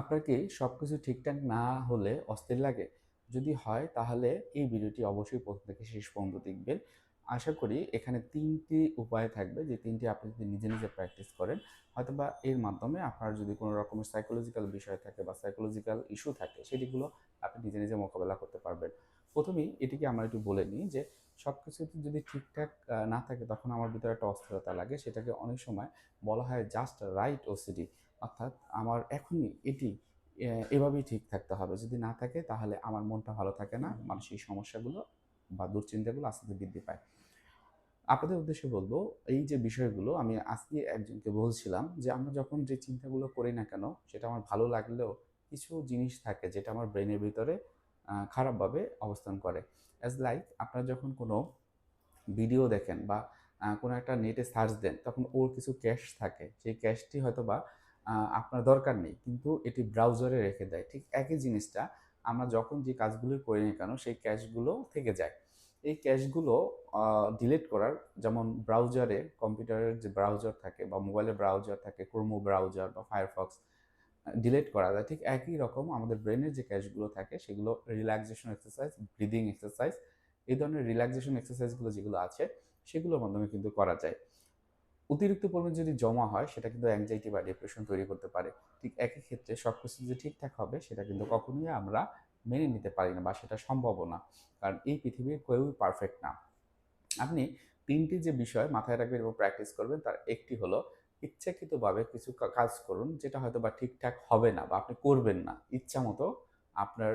আপনার কি সব কিছু ঠিকঠাক না হলে অস্থির লাগে? যদি হয় তাহলে এই ভিডিওটি অবশ্যই প্রথম থেকে শেষ পর্যন্ত দেখবেন। আশা করি এখানে ৩ টি উপায় থাকবে যে তিনটি আপনি যদি নিজে, নিজে প্র্যাকটিস করেন হয়তোবা এর মাধ্যমে আপনার যদি কোনো রকমের সাইকোলজিক্যাল বিষয় থাকে বা সাইকোলজিক্যাল ইস্যু থাকে সেটিগুলো আপনি নিজে, নিজে মোকাবেলা করতে পারবেন। প্রথমেই এটিকে আমরা একটু বলে নিই যে সবকিছুতে যদি ঠিকঠাক না থাকে তখন আমার ভিতরে একটা অস্থিরতা লাগে। সেটাকে অনেক সময় বলা হয় জাস্ট রাইট ওসিডি। অর্থাৎ আমার এখনই এটি এভাবেই ঠিক থাকতে হবে। যদি না থাকে তাহলে আমার মনটা ভালো থাকে না। মানসিক সমস্যাগুলো বা দুশ্চিন্তাগুলো আস্তে, আস্তে বৃদ্ধি পায়। আপনাদের উদ্দেশ্যে বলব এই যে বিষয়গুলো আমি আজকে একজনকে বলছিলাম যে আমরা যখন যে চিন্তাগুলো করি না কেন সেটা আমার ভালো লাগলেও কিছু জিনিস থাকে যেটা আমার ব্রেনের ভিতরে খারাপভাবে অবস্থান করে। অ্যাজ লাইক আপনারা যখন কোনো ভিডিও দেখেন বা কোনো একটা নেটে সার্চ দেন তখন ওর কিছু ক্যাশ থাকে। সেই ক্যাশটি হয়তোবা আ আপনার দরকার নেই। কিন্তু এটি ব্রাউজারে রেখে দেয়। ঠিক একই জিনিসটা আমরা যখন যে কাজগুলোই করি না কেন সেই ক্যাশগুলো থেকে যায়। এই ক্যাশগুলো ডিলিট করার যেমন ব্রাউজারে কম্পিউটারের যে ব্রাউজার থাকে বা মোবাইলের ব্রাউজার থাকে, ক্রোমো ব্রাউজার বা ফায়ারফক্স ডিলিট করা যায়। ঠিক একই রকম আমাদের ব্রেনের যে ক্যাশগুলো থাকে সেগুলো রিল্যাক্সেশন এক্সারসাইজ, ব্রিদিং এক্সারসাইজ এই ধরনের রিল্যাক্সেশন এক্সারসাইজগুলো যেগুলো আছে সেগুলোর মাধ্যমে কিন্তু করা যায়। অতিরিক্ত পরিমাণ যদি জমা হয় সেটা কিন্তু অ্যাংজাইটি বা ডিপ্রেশন তৈরি করতে পারে। ঠিক একই ক্ষেত্রে সব কিছু যে ঠিকঠাক হবে সেটা কিন্তু কখনোই আমরা মেনে নিতে পারি না বা সেটা সম্ভবও না। কারণ এই পৃথিবীর কেউই পারফেক্ট না। আপনি তিনটি যে বিষয় মাথায় রাখবেন এবং প্র্যাকটিস করবেন তার একটি হলো ইচ্ছাকৃতভাবে কিছু কাজ করুন যেটা হয়তো বা ঠিকঠাক হবে না বা আপনি করবেন না। ইচ্ছামতো আপনার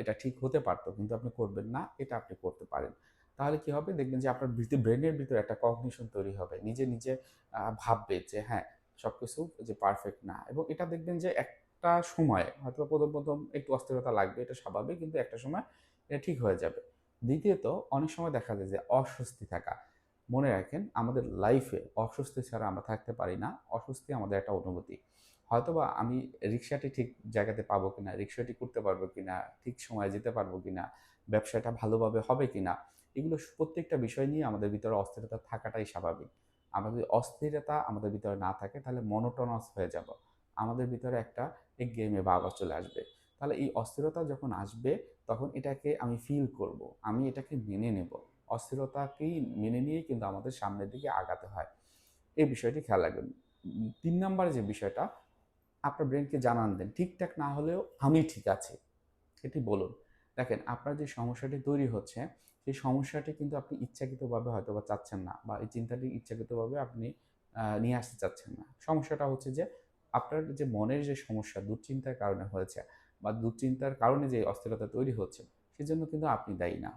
এটা ঠিক হতে পারতো কিন্তু আপনি করবেন না, এটা আপনি করতে পারেন। তাহলে কি হবে? দেখবেন যে আপনার ব্রেনের ভিতরে একটা কগনিশন তৈরি হবে। নিজে, নিজে ভাববে যে হ্যাঁ, সব কিছু যে পারফেক্ট না এবং এটা দেখবেন যে একটা সময় হয়তো প্রথম প্রথম একটু অস্থিরতা লাগবে এটা স্বাভাবিক কিন্তু একটা সময় এটা ঠিক হয়ে যাবে। দ্বিতীয়ত অনেক সময় দেখা যায় যে অস্বস্তি থাকা। মনে রাখেন আমাদের লাইফে অস্বস্তি ছাড়া আমরা থাকতে পারি না। অস্বস্তি আমাদের একটা অনুভূতি। হয়তোবা আমি রিক্সাটি ঠিক জায়গাতে পাবো কিনা, রিক্সাটি করতে পারব কিনা, ঠিক সময়ে যেতে পারব কিনা, ব্যবসাটা ভালোভাবে হবে কিনা, এগুলো প্রত্যেকটা বিষয় নিয়ে আমাদের ভিতরে অস্থিরতা থাকাটাই স্বাভাবিক। আমাদের অস্থিরতা আমাদের ভিতরে না থাকে তাহলে মনোটোনাস হয়ে যাব। আমাদের ভিতরে একটা একঘেয়েমি ভাব চলে আসবে। তাহলে এই অস্থিরতা যখন আসবে তখন এটাকে আমি ফিল করব। আমি এটাকে মেনে নেব। অস্থিরতাকেই মেনে নিয়েই কিন্তু আমাদের সামনের দিকে আগাতে হয়। এই বিষয়টি খেয়াল রাখবেন। তিন ৩ নাম্বারে যে বিষয়টা আপনার ব্রেনকে জানান দেন, ঠিকঠাক না হলেও আমি ঠিক আছি। এটি বলুন। দেখেন আপনার যে সমস্যাটি তৈরি হচ্ছে, সেই সমস্যাটি কিন্তু আপনি ইচ্ছাকৃতভাবে হয়তো বা চাচ্ছেন না বা এই চিন্তাটি ইচ্ছাকৃতভাবে আপনি নিয়ে আসতে চাচ্ছেন না। সমস্যাটা হচ্ছে যে আপনার যে মনের যে সমস্যা দুশ্চিন্তার কারণে হয়েছে বা দুশ্চিন্তার কারণে যে অস্থিরতা তৈরি হচ্ছে, সেজন্য কিন্তু আপনি দায়ী না।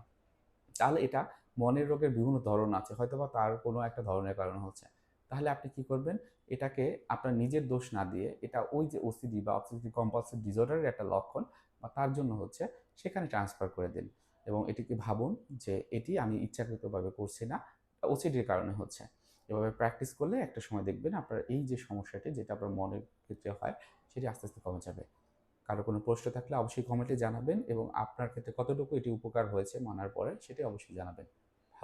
তাহলে এটা মনের রোগের বিভিন্ন ধরন আছে। হয়তো বা তার কোনো একটা ধরনের কারণে হচ্ছে। তাহলে আপনি কি করবেন? এটাকে আপনার নিজের দোষ না দিয়ে এটা ওই যে ওসিডি বা অবসেসিভ কম্পালসিভ ডিসঅর্ডার এর একটা লক্ষণ বা তার জন্য হচ্ছে সেখানে ট্রান্সফার করে দিন। এবং এটিকে ভাবুন যে এটি আমি ইচ্ছাকৃতভাবে করছি না, ওসিডির কারণে হচ্ছে। এভাবে প্র্যাকটিস করলে একটা সময় দেখবেন আপনার এই যে সমস্যাটি যেটা আপনার মনের ক্ষেত্রে হয় সেটি আস্তে, আস্তে কমে যাবে। কারও কোনো প্রশ্ন থাকলে অবশ্যই কমেন্টে জানাবেন এবং আপনার ক্ষেত্রে কতটুকু এটি উপকার হয়েছে মানার পরে সেটি অবশ্যই জানাবেন।